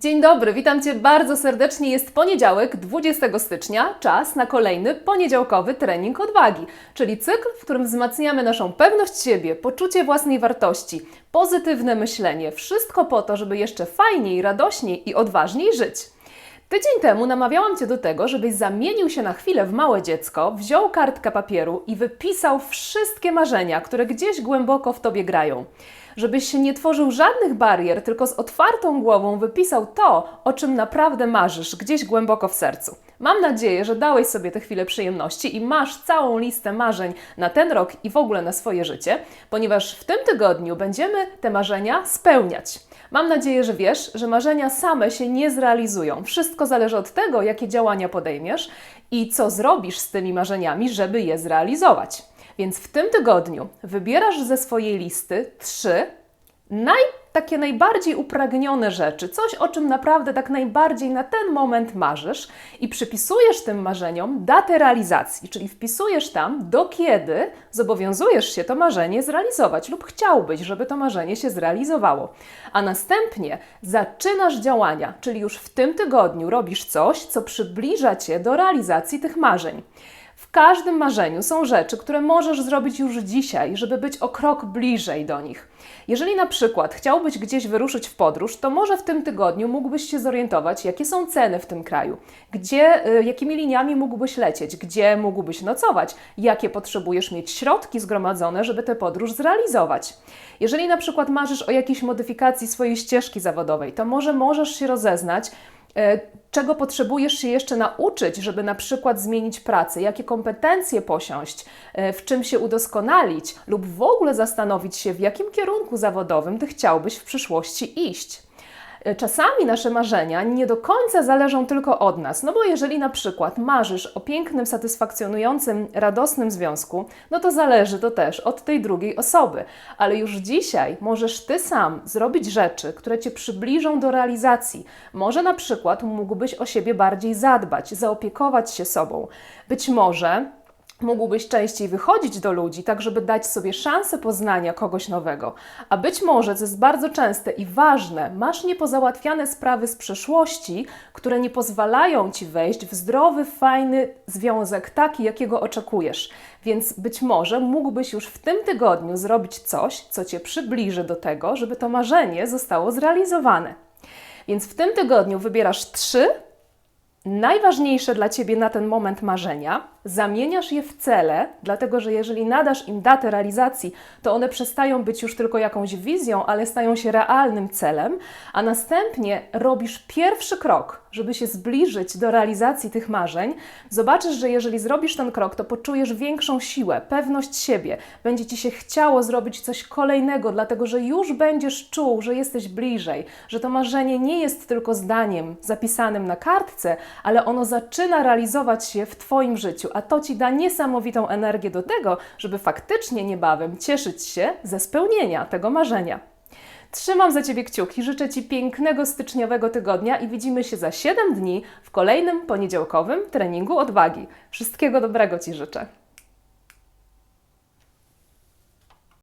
Dzień dobry, witam Cię bardzo serdecznie. Jest poniedziałek, 20 stycznia, czas na kolejny poniedziałkowy trening odwagi, czyli cykl, w którym wzmacniamy naszą pewność siebie, poczucie własnej wartości, pozytywne myślenie. Wszystko po to, żeby jeszcze fajniej, radośniej i odważniej żyć. Tydzień temu namawiałam Cię do tego, żebyś zamienił się na chwilę w małe dziecko, wziął kartkę papieru i wypisał wszystkie marzenia, które gdzieś głęboko w Tobie grają. Żebyś się nie tworzył żadnych barier, tylko z otwartą głową wypisał to, o czym naprawdę marzysz, gdzieś głęboko w sercu. Mam nadzieję, że dałeś sobie tę chwilę przyjemności i masz całą listę marzeń na ten rok i w ogóle na swoje życie, ponieważ w tym tygodniu będziemy te marzenia spełniać. Mam nadzieję, że wiesz, że marzenia same się nie zrealizują. Wszystko zależy od tego, jakie działania podejmiesz i co zrobisz z tymi marzeniami, żeby je zrealizować. Więc w tym tygodniu wybierasz ze swojej listy trzy naj, takie najbardziej upragnione rzeczy, coś o czym naprawdę tak najbardziej na ten moment marzysz i przypisujesz tym marzeniom datę realizacji, czyli wpisujesz tam, do kiedy zobowiązujesz się to marzenie zrealizować lub chciałbyś, żeby to marzenie się zrealizowało. A następnie zaczynasz działania, czyli już w tym tygodniu robisz coś, co przybliża cię do realizacji tych marzeń. Każdym marzeniu są rzeczy, które możesz zrobić już dzisiaj, żeby być o krok bliżej do nich. Jeżeli na przykład chciałbyś gdzieś wyruszyć w podróż, to może w tym tygodniu mógłbyś się zorientować, jakie są ceny w tym kraju, gdzie, y, jakimi liniami mógłbyś lecieć, gdzie mógłbyś nocować, jakie potrzebujesz mieć środki zgromadzone, żeby tę podróż zrealizować. Jeżeli na przykład marzysz o jakiejś modyfikacji swojej ścieżki zawodowej, to może możesz się rozeznać, czego potrzebujesz się jeszcze nauczyć, żeby na przykład zmienić pracę, jakie kompetencje posiąść, e, w czym się udoskonalić, lub w ogóle zastanowić się, w jakim kierunku zawodowym ty chciałbyś w przyszłości iść. E, czasami nasze marzenia nie do końca zależą tylko od nas, no bo jeżeli na przykład marzysz o pięknym, satysfakcjonującym, radosnym związku, no to zależy to też od tej drugiej osoby. Ale już dzisiaj możesz ty sam zrobić rzeczy, które cię przybliżą do realizacji. Może na przykład mógłbyś o siebie bardziej zadbać, zaopiekować się sobą. Być może Mógłbyś częściej wychodzić do ludzi, tak żeby dać sobie szansę poznania kogoś nowego. A być może, co jest bardzo częste i ważne, masz niepozałatwiane sprawy z przeszłości, które nie pozwalają ci wejść w zdrowy, fajny związek, taki, jakiego oczekujesz. Więc być może mógłbyś już w tym tygodniu zrobić coś, co cię przybliży do tego, żeby to marzenie zostało zrealizowane. Więc w tym tygodniu wybierasz trzy najważniejsze dla ciebie na ten moment marzenia zamieniasz je w cele, dlatego że jeżeli nadasz im datę realizacji, to one przestają być już tylko jakąś wizją, ale stają się realnym celem, a następnie robisz pierwszy krok, żeby się zbliżyć do realizacji tych marzeń. Zobaczysz, że jeżeli zrobisz ten krok, to poczujesz większą siłę, pewność siebie, będzie ci się chciało zrobić coś kolejnego, dlatego że już będziesz czuł, że jesteś bliżej, że to marzenie nie jest tylko zdaniem zapisanym na kartce, ale ono zaczyna realizować się w Twoim życiu a to Ci da niesamowitą energię do tego, żeby faktycznie niebawem cieszyć się ze spełnienia tego marzenia. Trzymam za Ciebie kciuki, życzę Ci pięknego styczniowego tygodnia i widzimy się za 7 dni w kolejnym poniedziałkowym treningu odwagi. Wszystkiego dobrego Ci życzę.